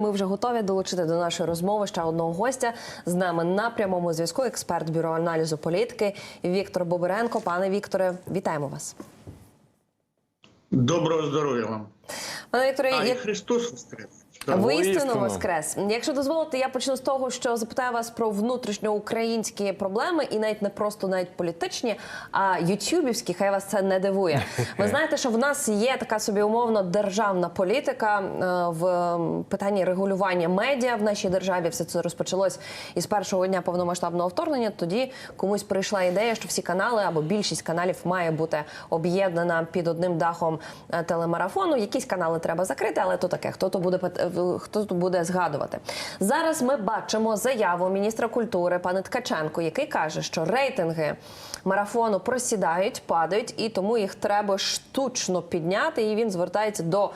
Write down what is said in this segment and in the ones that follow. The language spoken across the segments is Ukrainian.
Ми вже готові долучити до нашої розмови ще одного гостя. З нами на прямому зв'язку експерт бюро аналізу політики Віктор Бобиренко. Пане Вікторе, вітаємо вас. Доброго здоров'я вам. Пане Вікторе, А, і Христос воскрес. Воістину воскрес. Якщо дозволите, я почну з того, що запитаю вас про внутрішньоукраїнські проблеми, і навіть не просто навіть політичні, а ютюбівські. Хай вас це не дивує. Ви знаєте, що в нас є така собі умовно державна політика е, в питанні регулювання медіа в нашій державі. Все це розпочалось із першого дня повномасштабного вторгнення. Тоді комусь прийшла ідея, що всі канали або більшість каналів має бути об'єднана під одним дахом е, телемарафону. Якісь канали треба закрити, але то таке. Хто то буде хто тут буде згадувати. Зараз ми бачимо заяву міністра культури пана Ткаченко, який каже, що рейтинги марафону просідають, падають, і тому їх треба штучно підняти. І він звертається до.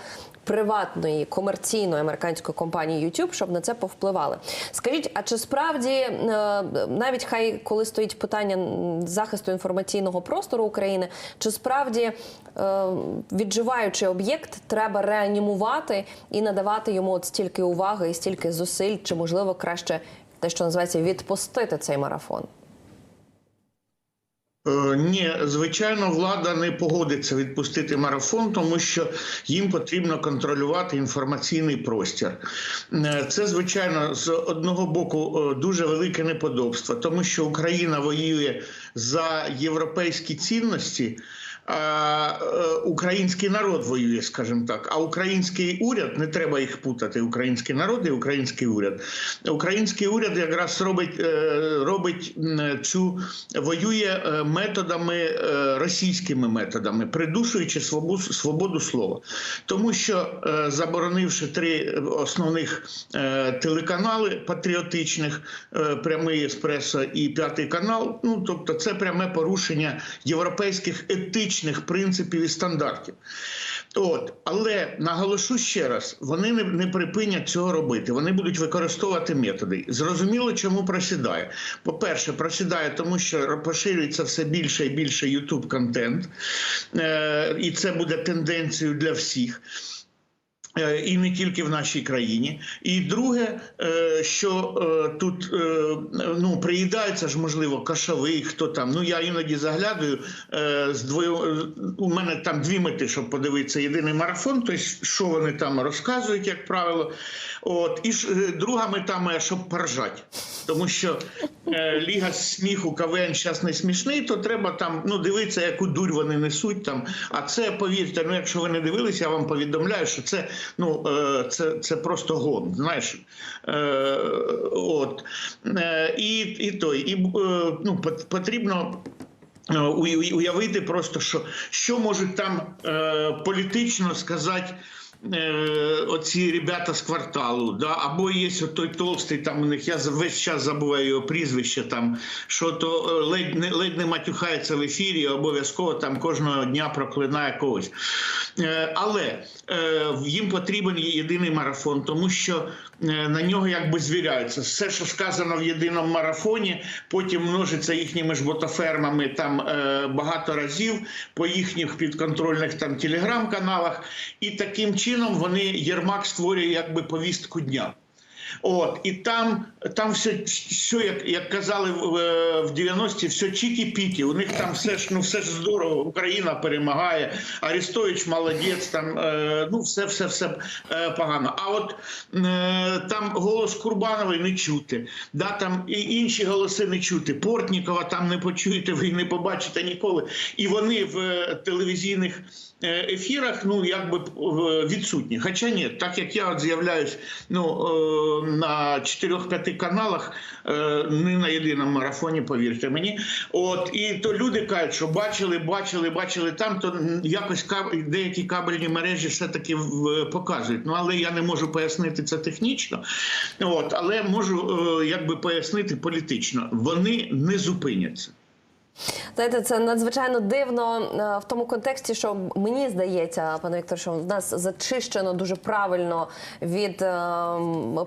Приватної комерційної американської компанії YouTube, щоб на це повпливали. Скажіть, а чи справді е, навіть хай коли стоїть питання захисту інформаційного простору України, чи справді е, відживаючий об'єкт треба реанімувати і надавати йому от стільки уваги і стільки зусиль, чи можливо краще те, що називається відпустити цей марафон? Е, Ні, звичайно, влада не погодиться відпустити марафон, тому що їм потрібно контролювати інформаційний простір. Е, Це, звичайно, з одного боку е, дуже велике неподобство, тому що Україна воює за європейські цінності. Е, український народ воює, скажімо так. А український уряд не треба їх путати. Український народ і український уряд. Український уряд якраз робить, е, робить цю воює е, методами російськими методами, придушуючи свободу, свободу слова. Тому що заборонивши три основних телеканали патріотичних, прямий еспресо і п'ятий канал. Ну тобто, це пряме порушення європейських етичних принципів і стандартів. От, але наголошу ще раз: вони не, не припинять цього робити. Вони будуть використовувати методи. Зрозуміло, чому просідає. По-перше, просідає, тому що поширюється все більше і більше youtube контент, е, і це буде тенденцією для всіх. Е, І не тільки в нашій країні. І друге, е, що е, тут ну приїдається ж, можливо, кашовий, хто там. Ну я іноді заглядаю з двоє. У мене там дві мети, щоб подивитися єдиний марафон. Тобто, що вони там розказують, як правило. От і друга мета моя, щоб поржати. Тому що Ліга сміху КВН зараз не смішний, то треба там ну дивитися, яку дурь вони несуть там. А це повірте, ну якщо ви не дивилися, я вам повідомляю, що це ну е, це, це просто гон. Знаєш, е, от е, і, і той, і ну потрібно. Уявити просто, що, що можуть там е, політично сказати оці ребята з кварталу, да? або є той толстий, там у них я весь час забуваю його прізвище, там, що то е, ледь не, ледь не матюхається в ефірі, обов'язково там кожного дня проклинає когось. Е, але е, їм потрібен єдиний марафон, тому що е, на нього якби звіряються. Все, що сказано в єдиному марафоні, потім множиться їхніми ж ботафермами там е, багато разів по їхніх підконтрольних там телеграм-каналах, і таким чином вони Єрмак створює якби повістку дня. От і там, там все, все як, як казали в, е, в 90-ті, все чікі-пікі. У них там все ж ну все ж здорово. Україна перемагає. Арестович молодець. Там е, ну все, все, все е, погано. А от е, там голос Курбанової не чути. Да, там і інші голоси не чути. Портнікова там не почуєте, ви не побачите ніколи. І вони в телевізійних ефірах ну якби відсутні. Хоча ні, так як я от з'являюсь ну, на 4-5 каналах, е, не на єдиному марафоні, повірте мені. От і то люди кажуть, що бачили, бачили, бачили там, то якось деякі кабельні мережі все-таки показують. Ну але я не можу пояснити це технічно. От, але можу е, якби пояснити політично. Вони не зупиняться. Знаєте, це надзвичайно дивно е, в тому контексті, що мені здається, пане Віктор, що в нас зачищено дуже правильно від е,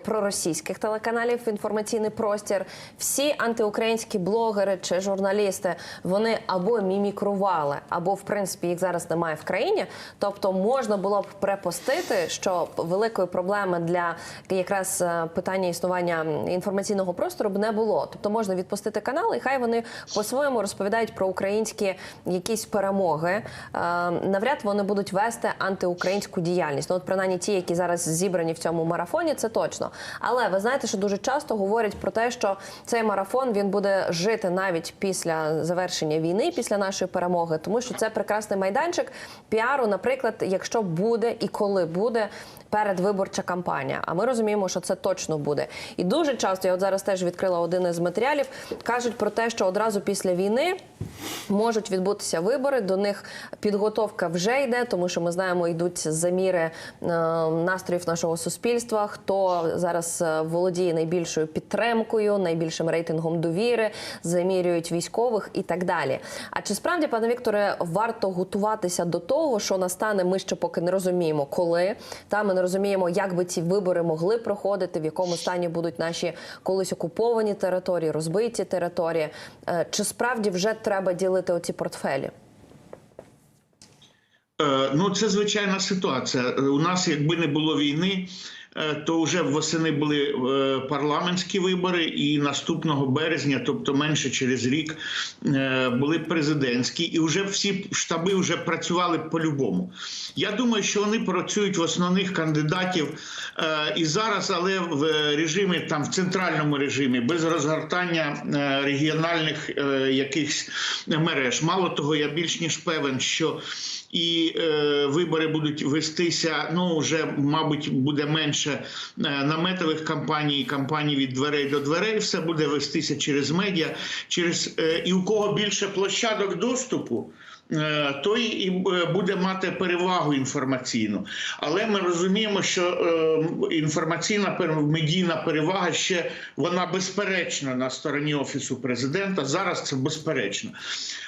проросійських телеканалів інформаційний простір. Всі антиукраїнські блогери чи журналісти вони або мімікрували, або в принципі їх зараз немає в країні. Тобто можна було б препостити, що великої проблеми для якраз е, питання існування інформаційного простору б не було. Тобто можна відпустити канали, і хай вони по-своєму розповідають про українські якісь перемоги. Е, Навряд вони будуть вести антиукраїнську діяльність. Ну, от принаймні ті, які зараз зібрані в цьому марафоні, це точно. Але ви знаєте, що дуже часто говорять про те, що цей марафон він буде жити навіть після завершення війни, після нашої перемоги, тому що це прекрасний майданчик піару, наприклад, якщо буде і коли буде передвиборча кампанія. А ми розуміємо, що це точно буде. І дуже часто я от зараз теж відкрила один із матеріалів. кажуть про те, що одразу після війни можуть відбутися вибори. До них підготовка вже йде, тому що ми знаємо, йдуть заміри е, настроїв нашого суспільства. Хто зараз е, володіє найбільшою підтримкою, найбільшим рейтингом довіри, замірюють військових і так далі. А чи справді, пане Вікторе, варто готуватися до того, що настане? Ми ще поки не розуміємо, коли та ми не розуміємо, як би ці вибори могли проходити, в якому стані будуть наші колись окуповані території, розбиті території. Е, Чи справді вже треба ділити оці портфелі? Е, Ну, це звичайна ситуація. Е, У нас, якби не було війни, то вже восени були е, парламентські вибори, і наступного березня, тобто менше через рік, е, були президентські, і вже всі штаби вже працювали по-любому. Я думаю, що вони працюють в основних кандидатів е, і зараз, але в режимі там в центральному режимі, без розгортання е, регіональних е, якихось мереж. Мало того, я більш ніж певен, що і е, вибори будуть вестися. Ну вже мабуть буде менше е, наметових кампаній, кампаній від дверей до дверей. Все буде вестися через медіа, через е, і у кого більше площадок доступу. Е, Той і е, буде мати перевагу інформаційну, але ми розуміємо, що е, інформаційна медійна перевага ще вона безперечна на стороні офісу президента. Зараз це безперечно.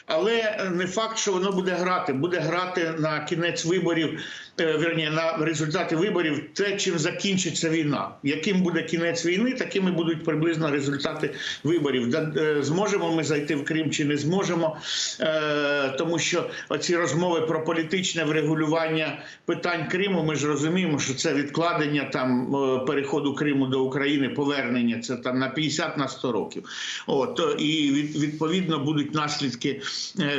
Але не факт, що воно буде грати. Буде грати на кінець виборів, е, вірні, на результати виборів, те, чим закінчиться війна. Яким буде кінець війни, такими будуть приблизно результати виборів. Е, Зможемо ми зайти в Крим чи не зможемо, Е, тому що оці розмови про політичне врегулювання питань Криму. Ми ж розуміємо, що це відкладення там переходу Криму до України, повернення це там на 50 на 100 років. От і відповідно будуть наслідки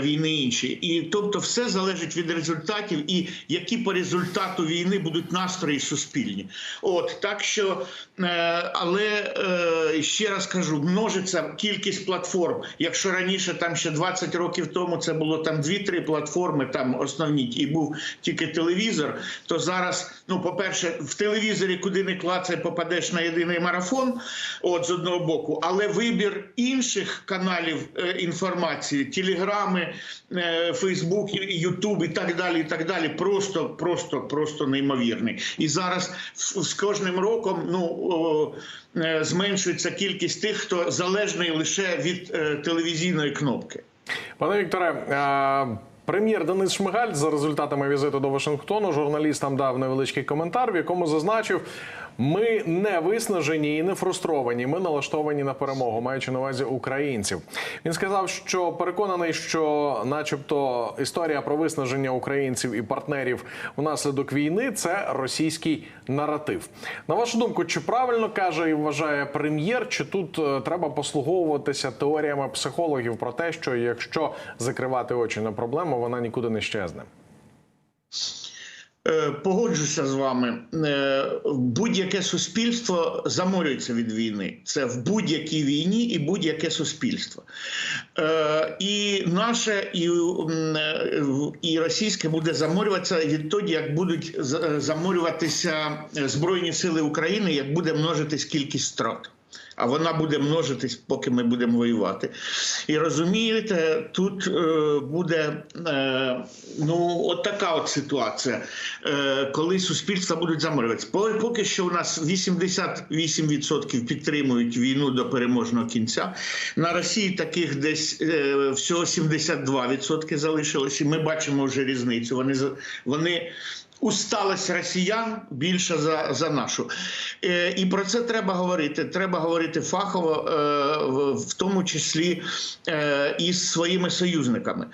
війни інші. І тобто, все залежить від результатів, і які по результату війни будуть настрої суспільні. От так що, е, але е, ще раз кажу, множиться кількість платформ. Якщо раніше там ще 20 років тому це було там 2-3 платформи, там основні і був тільки телевізор, то зараз, ну, по-перше, в телевізорі, куди не клацай, попадеш на єдиний марафон, от з одного боку, але вибір інших каналів е, інформації, телеграми, Фейсбук, Ютуб і так далі, і так далі, просто, просто, просто неймовірний. І зараз з кожним роком ну, е, зменшується кількість тих, хто залежний лише від е, телевізійної кнопки. Пане Вікторе, А... прем'єр Денис Шмигаль за результатами візиту до Вашингтону журналістам дав невеличкий коментар, в якому зазначив. Ми не виснажені і не фрустровані. Ми налаштовані на перемогу, маючи на увазі українців. Він сказав, що переконаний, що, начебто, історія про виснаження українців і партнерів внаслідок війни це російський наратив. На вашу думку, чи правильно каже і вважає прем'єр, чи тут е, треба послуговуватися теоріями психологів про те, що якщо закривати очі на проблему, вона нікуди не щезне? Е, Погоджуся з вами. Е, Будь-яке суспільство заморюється від війни. Це в будь-якій війні і будь-яке суспільство. Е, І наше, і, і російське буде заморюватися відтоді, як будуть заморюватися Збройні сили України, як буде множитись кількість страт. А вона буде множитись, поки ми будемо воювати. І розумієте, тут е, буде е, ну, от така от ситуація, е, коли суспільства будуть заморюватися. Поки що у нас 88% підтримують війну до переможного кінця. На Росії таких десь е, всього 72% залишилось, і ми бачимо вже різницю. Вони вони. Усталость росіян більша за, за нашу. Е, і про це треба говорити. Треба говорити фахово, е, в, тому числі е, із своїми союзниками,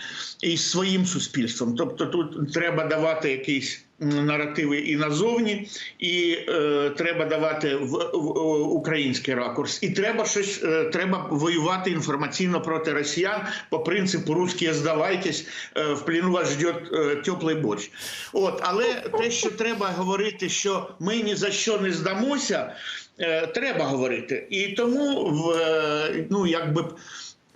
і з своїм суспільством. Тобто тут треба давати якісь м, наративи і назовні, і е, треба давати в, в, в український ракурс. І треба щось, е, треба воювати інформаційно проти росіян по принципу «русські здавайтесь, е, в пліну вас ждет е, теплий борщ. От, але те, що треба говорити, що ми ні за що не здамося, е, треба говорити. І тому в е, ну якби.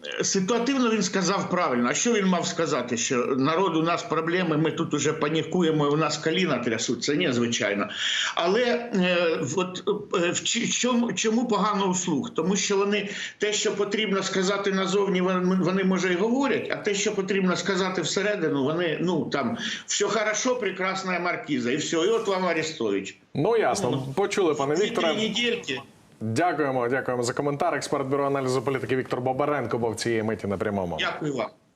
Б, Ситуативно він сказав правильно. А що він мав сказати? Що народ у нас проблеми, ми тут уже панікуємо, і у нас коліна трясуться? Ні, звичайно. Але е, от, е, в чому, чому погано услуг? Тому що вони те, що потрібно сказати назовні, вони, вони може і говорять, а те, що потрібно сказати всередину, вони ну там все хорошо, прекрасна маркіза, і все. І от вам Арестович. Ну ясно, почули, пане Вікторе. недільки. Дякуємо, дякуємо за коментар. Експерт бюро аналізу політики Віктор Бабаренко був цієї миті на прямому. Дякую вам.